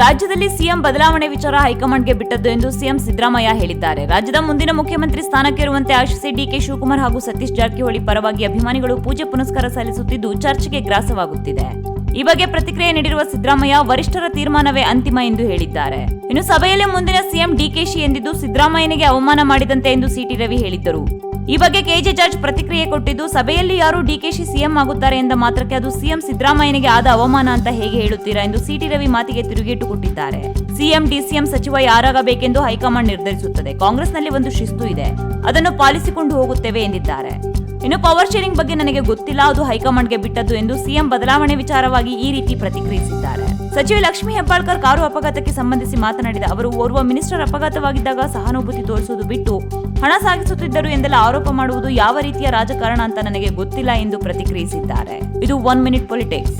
ರಾಜ್ಯದಲ್ಲಿ ಸಿಎಂ ಬದಲಾವಣೆ ವಿಚಾರ ಹೈಕಮಾಂಡ್ಗೆ ಬಿಟ್ಟದ್ದು ಎಂದು ಸಿಎಂ ಸಿದ್ದರಾಮಯ್ಯ ಹೇಳಿದ್ದಾರೆ. ರಾಜ್ಯದ ಮುಂದಿನ ಮುಖ್ಯಮಂತ್ರಿ ಸ್ಥಾನಕ್ಕೆ ಇರುವಂತೆ ಆಶಿಸಿ ಡಿಕೆ ಶಿವಕುಮಾರ್ ಹಾಗೂ ಸತೀಶ್ ಜಾರಕಿಹೊಳಿ ಪರವಾಗಿ ಅಭಿಮಾನಿಗಳು ಪೂಜೆ ಪುನಸ್ಕಾರ ಸಲ್ಲಿಸುತ್ತಿದ್ದು ಚರ್ಚೆಗೆ ಗ್ರಾಸವಾಗುತ್ತಿದೆ. ಈ ಬಗ್ಗೆ ಪ್ರತಿಕ್ರಿಯೆ ನೀಡಿರುವ ಸಿದ್ದರಾಮಯ್ಯ, ವರಿಷ್ಠರ ತೀರ್ಮಾನವೇ ಅಂತಿಮ ಎಂದು ಹೇಳಿದ್ದಾರೆ. ಇನ್ನು ಸಭೆಯಲ್ಲಿ ಮುಂದಿನ ಸಿಎಂ ಡಿಕೆಶಿ ಎಂದಿದ್ದು ಸಿದ್ದರಾಮಯ್ಯನಿಗೆ ಅವಮಾನ ಮಾಡಿದಂತೆ ಎಂದು ಸಿಟಿ ರವಿ ಹೇಳಿದ್ದರು. ಈ ಬಗ್ಗೆ ಕೆಜೆ ಜಾರ್ಜ್ ಪ್ರತಿಕ್ರಿಯೆ ಕೊಟ್ಟಿದ್ದು, ಸಭೆಯಲ್ಲಿ ಯಾರು ಡಿಕೆಶಿ ಸಿಎಂ ಆಗುತ್ತಾರೆ ಎಂದ ಮಾತ್ರಕ್ಕೆ ಅದು ಸಿಎಂ ಸಿದ್ದರಾಮಯ್ಯನಿಗೆ ಆದ ಅವಮಾನ ಅಂತ ಹೇಗೆ ಹೇಳುತ್ತೀರಾ ಎಂದು ಸಿಟಿ ರವಿ ಮಾತಿಗೆ ತಿರುಗೇಟು ಕೊಟ್ಟಿದ್ದಾರೆ ಸಿಎಂ ಡಿಸಿಎಂ ಸಚಿವ ಯಾರಾಗಬೇಕೆಂದು ಹೈಕಮಾಂಡ್ ನಿರ್ಧರಿಸುತ್ತದೆ. ಕಾಂಗ್ರೆಸ್ನಲ್ಲಿ ಒಂದು ಶಿಸ್ತು ಇದೆ. ಅದನ್ನು ಪಾಲಿಸಿಕೊಂಡು ಹೋಗುತ್ತೇವೆ ಎಂದಿದ್ದಾರೆ. ಇನ್ನು ಪವರ್ ಶೇರಿಂಗ್ ಬಗ್ಗೆ ನನಗೆ ಗೊತ್ತಿಲ್ಲ. ಅದು ಹೈಕಮಾಂಡ್ಗೆ ಬಿಟ್ಟದ್ದು ಎಂದು ಸಿಎಂ ಬದಲಾವಣೆ ವಿಚಾರವಾಗಿ ಈ ರೀತಿ ಪ್ರತಿಕ್ರಿಯಿಸಿದ್ದಾರೆ. ಸಚಿವ ಲಕ್ಷ್ಮಿ ಹೆಬ್ಬಾಳ್ಕರ್ ಕಾರು ಅಪಘಾತಕ್ಕೆ ಸಂಬಂಧಿಸಿ ಮಾತನಾಡಿದ ಅವರು, ಓರ್ವ ಮಿನಿಸ್ಟರ್ ಅಪಘಾತವಾಗಿದ್ದಾಗ ಸಹಾನುಭೂತಿ ತೋರಿಸುವುದು ಬಿಟ್ಟು ಹಣ ಸಾಗಿಸುತ್ತಿದ್ದರು ಎಂದೆಲ್ಲ ಆರೋಪ ಮಾಡುವುದು ಯಾವ ರೀತಿಯ ರಾಜಕಾರಣ ಅಂತ ನನಗೆ ಗೊತ್ತಿಲ್ಲ ಎಂದು ಪ್ರತಿಕ್ರಿಯಿಸಿದ್ದಾರೆ. ಇದು ಒನ್ ಮಿನಿಟ್ ಪೊಲಿಟಿಕ್ಸ್